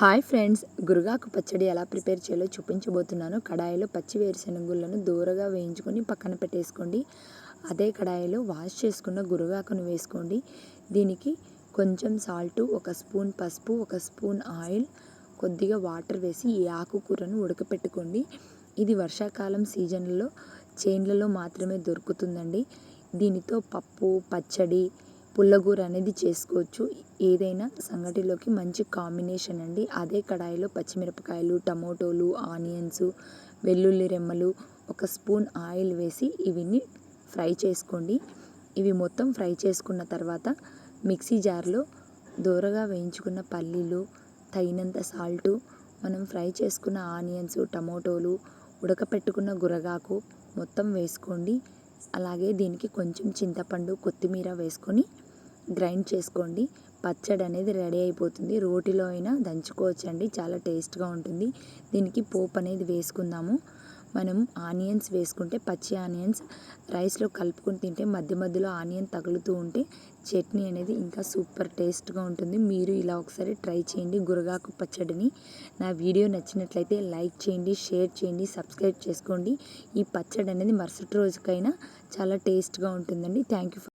Hi friends. గురుగాకు పచ్చడి ఎలా prepare చేయాలో చూపించబోతున్నాను. కడాయిలో పచ్చి వేరుశెనగులను దూరగా వేయించుకొని పక్కన పెట్టేసుకోండి. అదే కడాయిలో వాష్ చేసుకున్న గురుగాకును వేసుకోండి. దీనికి కొంచెం సాల్ట్ ఒక స్పూన్ పసుపు ఒక స్పూన్ ఆయిల్ కొద్దిగా వాటర్ వేసి ఈ ఆకుకూరను ఉడకపెట్టుకోండి. ఇది వర్షాకాలం సీజన్లో చేన్లలో మాత్రమే దొరుకుతుందండి. దీనితో పప్పు పచ్చడి పుల్లగూర అనేది చేసుకోవచ్చు. ఏదైనా సంగటిలోకి మంచి కాంబినేషన్ అండి. అదే కడాయిలో పచ్చిమిరపకాయలు టమోటోలు ఆనియన్స్ వెల్లుల్లి రెమ్మలు ఒక స్పూన్ ఆయిల్ వేసి ఇవిని ఫ్రై చేసుకోండి. ఇవి మొత్తం ఫ్రై చేసుకున్న తర్వాత మిక్సీ జార్లో దూరగా వేయించుకున్న పల్లీలు తగినంత సాల్టు మనం ఫ్రై చేసుకున్న ఆనియన్స్ టమోటోలు ఉడకపెట్టుకున్న గురగాకు మొత్తం వేసుకోండి. అలాగే దీనికి కొంచెం చింతపండు కొత్తిమీర వేసుకొని గ్రైండ్ చేసుకోండి. పచ్చడి అనేది రెడీ అయిపోతుంది. రోటిలో అయినా దంచుకోవచ్చండి. చాలా టేస్ట్గా ఉంటుంది. దీనికి పోపు అనేది వేసుకుందాము. మనం ఆనియన్స్ వేసుకుంటే పచ్చి ఆనియన్స్ రైస్లో కలుపుకొని తింటే మధ్య మధ్యలో ఆనియన్ తగులుతూ ఉంటే చట్నీ అనేది ఇంకా సూపర్ టేస్ట్గా ఉంటుంది. మీరు ఇలా ఒకసారి ట్రై చేయండి గురగాకు పచ్చడిని. నా వీడియో నచ్చినట్లయితే లైక్ చేయండి షేర్ చేయండి సబ్స్క్రైబ్ చేసుకోండి. ఈ పచ్చడి అనేది మరుసటి రోజుకైనా చాలా టేస్ట్గా ఉంటుందండి. Thank you